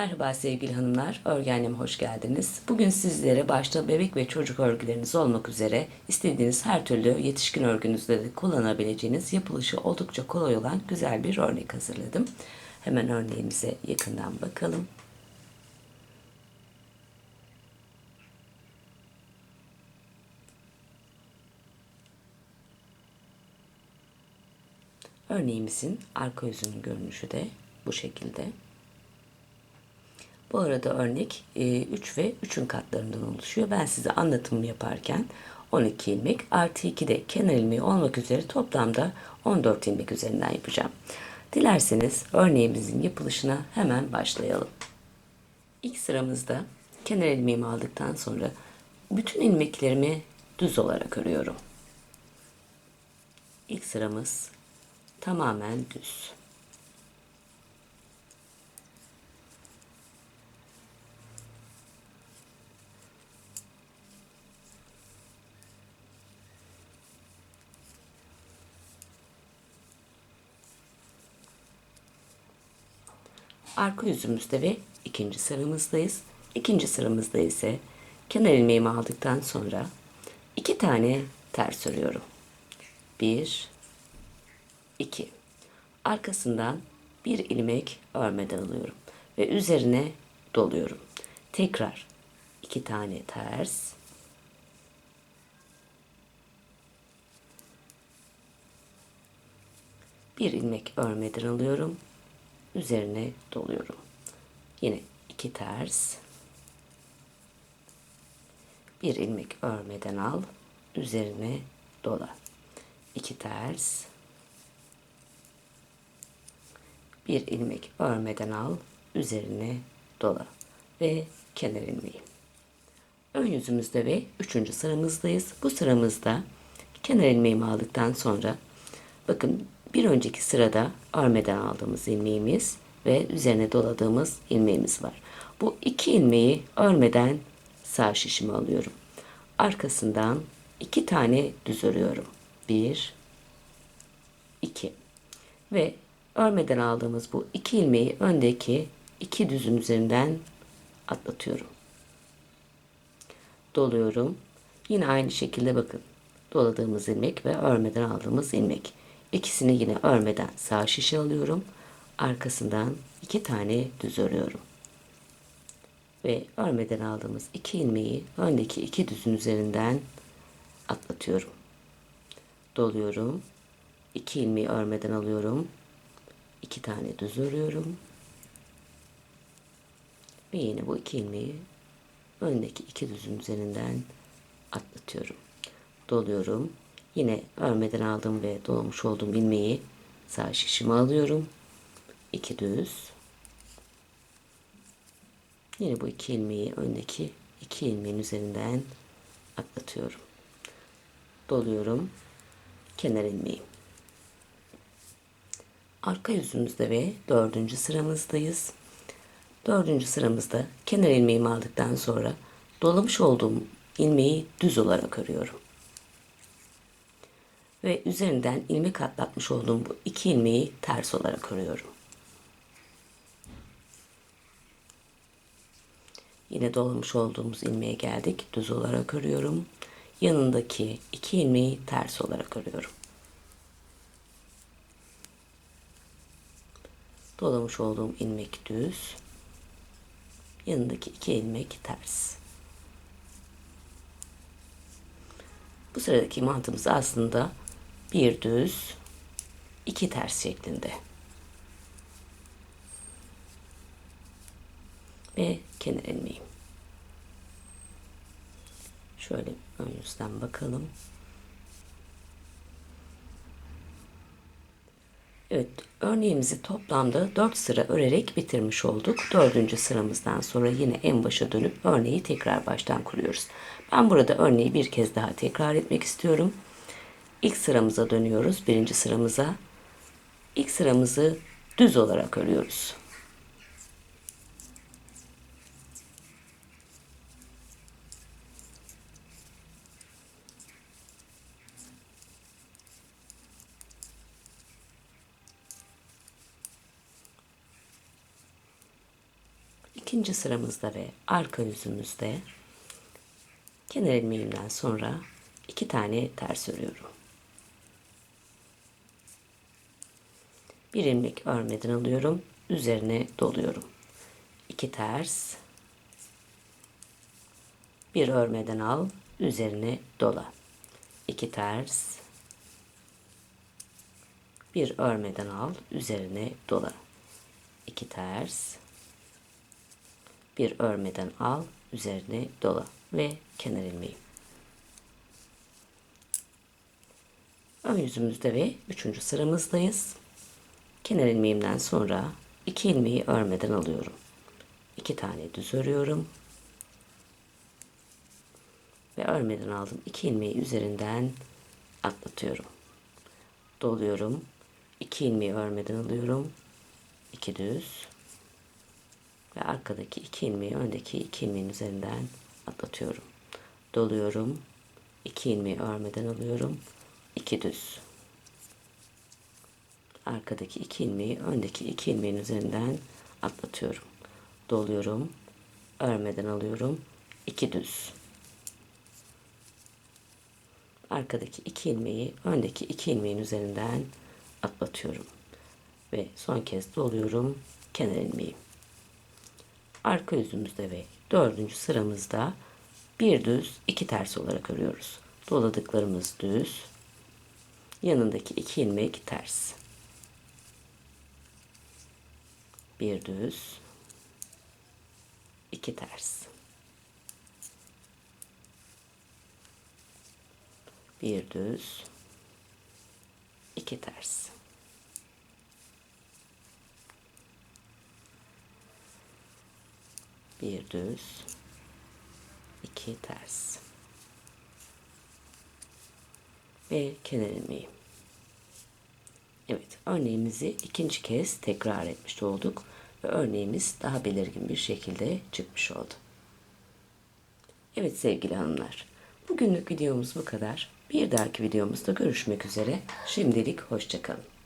Merhaba sevgili hanımlar, örgenleme hoş geldiniz. Bugün sizlere başta bebek ve çocuk örgüleriniz olmak üzere istediğiniz her türlü yetişkin örgünüzde de kullanabileceğiniz yapılışı oldukça kolay olan güzel bir örnek hazırladım. Hemen örneğimize yakından bakalım. Örneğimizin arka yüzünün görünüşü de bu şekilde. Bu arada örnek 3 ve 3'ün katlarından oluşuyor. Ben size anlatımı yaparken 12 ilmek artı 2 de kenar ilmeği olmak üzere toplamda 14 ilmek üzerinden yapacağım. Dilerseniz örneğimizin yapılışına hemen başlayalım. İlk sıramızda kenar ilmeğimi aldıktan sonra bütün ilmeklerimi düz olarak örüyorum. İlk sıramız tamamen düz. Arka yüzümüzde ve ikinci sıramızdayız. İkinci sıramızda ise kenar ilmeğimi aldıktan sonra iki tane ters örüyorum. Bir, iki. Arkasından bir ilmek örmeden alıyorum ve üzerine doluyorum. Tekrar iki tane ters. Bir ilmek örmeden alıyorum üzerine doluyorum. Yine iki ters. Bir ilmek örmeden al, üzerine dola. İki ters. Bir ilmek örmeden al, üzerine dola ve kenar ilmeği. Ön yüzümüzde ve üçüncü sıramızdayız. Bu sıramızda kenar ilmeğimi aldıktan sonra bakın bir önceki sırada örmeden aldığımız ilmeğimiz ve üzerine doladığımız ilmeğimiz var. Bu iki ilmeği örmeden sağ şişime alıyorum. Arkasından iki tane düz örüyorum. Bir, iki. Ve örmeden aldığımız bu iki ilmeği öndeki iki düzün üzerinden atlatıyorum. Doluyorum. Yine aynı şekilde bakın. Doladığımız ilmek ve örmeden aldığımız ilmek. İkisini yine örmeden sağ şişe alıyorum. Arkasından iki tane düz örüyorum. Ve örmeden aldığımız iki ilmeği öndeki iki düzün üzerinden atlatıyorum. Doluyorum. İki ilmeği örmeden alıyorum. iki tane düz örüyorum. Ve yine bu iki ilmeği öndeki iki düzün üzerinden atlatıyorum. Doluyorum. Yine örmeden aldım ve dolamış olduğum ilmeği sağ şişime alıyorum. İki düz. Yine bu iki ilmeği öndeki iki ilmeğin üzerinden atlatıyorum. Doluyorum. Kenar ilmeği. Arka yüzümüzde ve dördüncü sıramızdayız. Dördüncü sıramızda kenar ilmeğimi aldıktan sonra dolamış olduğum ilmeği düz olarak örüyorum ve üzerinden ilmek atlatmış olduğum bu iki ilmeği ters olarak örüyorum. Yine dolamış olduğumuz ilmeğe geldik. Düz olarak örüyorum. Yanındaki iki ilmeği ters olarak örüyorum. Dolamış olduğum ilmek düz. Yanındaki iki ilmek ters. Bu sıradaki mantığımız aslında bir düz, iki ters şeklinde. Ve kenar ilmeğim. Şöyle ön yüzden bakalım. Evet, örneğimizi toplamda 4 sıra örerek bitirmiş olduk. Dördüncü sıramızdan sonra yine en başa dönüp örneği tekrar baştan kuruyoruz. Ben burada örneği bir kez daha tekrar etmek istiyorum. İlk sıramıza dönüyoruz. Birinci sıramıza. İlk sıramızı düz olarak örüyoruz. ikinci sıramızda ve arka yüzümüzde kenar ilmeğimden sonra iki tane ters örüyorum. Bir ilmek örmeden alıyorum. Üzerine doluyorum. İki ters. Bir örmeden al. Üzerine dola. İki ters. Bir örmeden al. Üzerine dola. İki ters. Bir örmeden al. Üzerine dola. Ve kenar ilmeği. Ön yüzümüzde ve üçüncü sıramızdayız. Kenar ilmeğimden sonra iki ilmeği örmeden alıyorum. İki tane düz örüyorum. Ve örmeden aldım. iki ilmeği üzerinden atlatıyorum. Doluyorum. İki ilmeği örmeden alıyorum. iki düz. Ve arkadaki iki ilmeği öndeki iki ilmeğin üzerinden atlatıyorum. Doluyorum. iki ilmeği örmeden alıyorum. iki düz arkadaki iki ilmeği öndeki iki ilmeğin üzerinden atlatıyorum. Doluyorum. Örmeden alıyorum. iki düz. Arkadaki iki ilmeği öndeki iki ilmeğin üzerinden atlatıyorum. Ve son kez doluyorum. Kenar ilmeği. Arka yüzümüzde ve dördüncü sıramızda bir düz iki ters olarak örüyoruz. Doladıklarımız düz. Yanındaki iki ilmek ters. Bir düz, iki ters. Bir düz, iki ters. Bir düz, iki ters. Ve kenar ilmeği. Evet, örneğimizi ikinci kez tekrar etmiş olduk ve örneğimiz daha belirgin bir şekilde çıkmış oldu. Evet sevgili hanımlar, bugünlük videomuz bu kadar. Bir dahaki videomuzda görüşmek üzere. Şimdilik hoşçakalın.